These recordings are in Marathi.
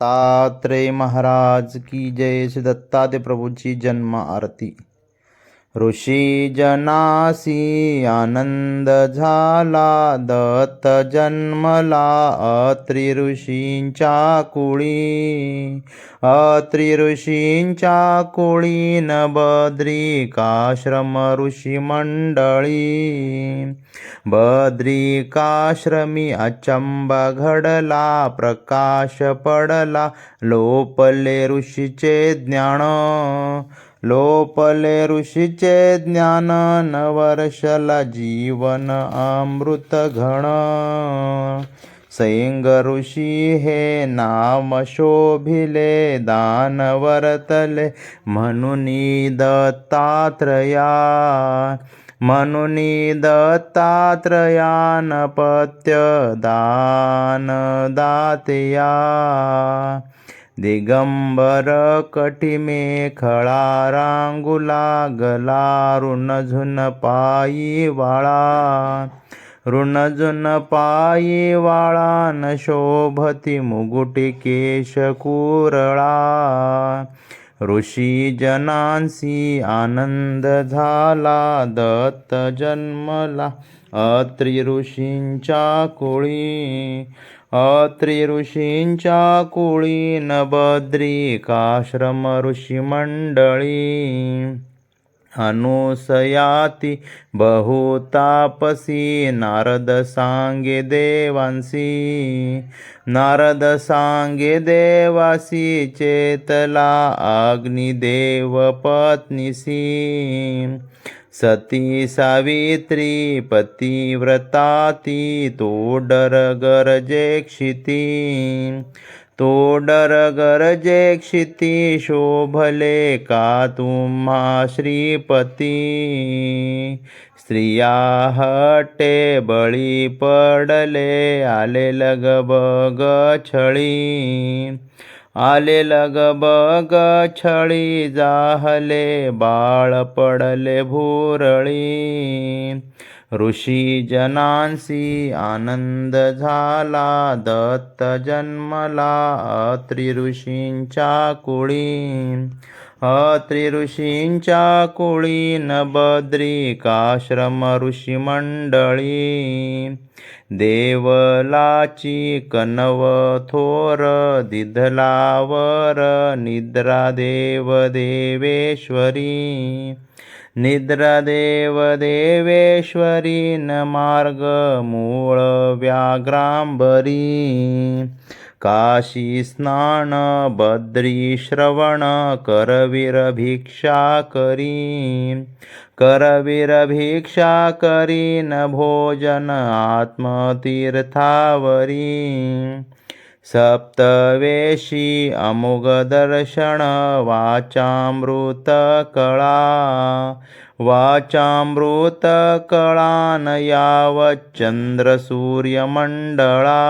दत्तात्रेय महाराज की जय। श्री प्रभु प्रभूची जन्म आरती। ऋषी जनासी आनंद झाला दत्त जन्मला अत्रि ऋषींच्या कुळी. अत्रि ऋषींच्या कुळी बद्रिकाश्रम ऋषी मंडळी. बद्रिकाश्रमी अचंब घडला प्रकाश पडला लोपले ऋषीचे ज्ञान. लोपले ऋषीचे ज्ञान नवर्षला जीवन अमृत घण. सैंग ऋषी हे नाम शोभिले दानवरतले म्हणुनी दत्तात्रया. म्हणून दत्तात्रयान पत्य दान दातया दिगंबर कटिमे खळा रांगुला गला ऋणझुन पायी वाळा. ऋण पायी वाळा न शोभती मुगुटी केश कुरळा. ऋषी जनांसी आनंद झाला दत्त जन्मला। अत्रि ऋषींच्या कुळी अत्रि ऋषींच्या कुळी नबद्रिकाश्रम ऋषी मंडळी। अनुसयाति बहुतापसी। नारद सांगे देवांसी। नारद सांगे देवासी। चेतला अग्निदेव पत्नीसी। सती सावित्री पतिव्रताती तोडर गरजे तो डर गरजे क्षिती शोभले का तुम्हा श्रीपती? स्त्रिया हटे बळी पडले आले लग बग छळी. आले लग बग छळी जाहले बाळ पडले भुरळी. ऋषी जनांसी आनंद झाला दत्त जन्मला अत्रि ऋषींच्या कुळी। ऋषींच्या कुळी न बद्रिकाश्रम ऋषी मंडळी देवलाची कनव थोर दिधलावर निद्रा देव देवेश्वरी निद्रा देव देवेश्वरी न मार्ग मूळ व्याघ्रांबरी। काशीस्नान बद्रीश्रवण करीरभिक्षा करी न भोजन आत्मतीर्थावरी सप्तवेशी अमुगदर्शन दर्शन वाचामृत कळा वाचामृत कळान सूर्यमंडळा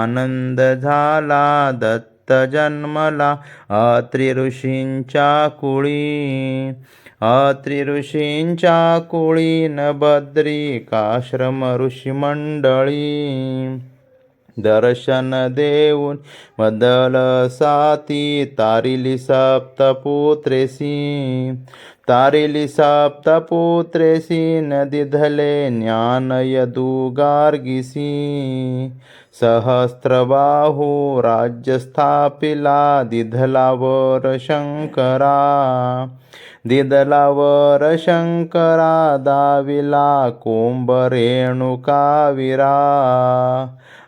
आनंद झाला दत्त जन्मला अत्रि ऋषींच्या कुळी. अत्रि ऋषींच्या कुळी न बद्रिकाश्रम ऋषी मंडळी दर्शन देऊन बदल साती तारिली सप्तपुत्रेसी. तारिली सप्तपुत्रेसी नदिधले ज्ञान यदु गार्गिसी। दिधलावर शंकरा। दिदलावर शंकरा दाविला कुम्भरेणुकाविरा रेणुकाविरा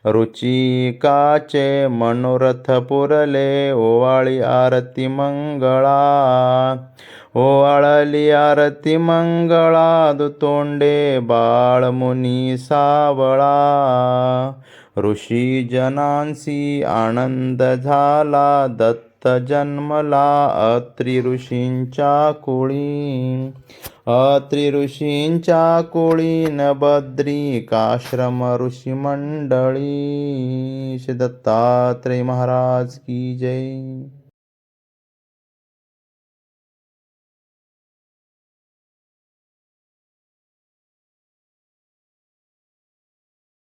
रुचिकाचे मनोरथ पुरले ओवाळी आरती मंगळा। ओवाळली आरती मंगळा दुतोंडे बाळमुनी सावळा ऋषी जनांसी आनंद झाला दत्त जन्मला अत्रि ऋषींच्या कुळी अत्रि ऋषींच्या कुळी न बद्रिकाश्रम ऋषी मंडळी श्री दत्तात्रय महाराज की जय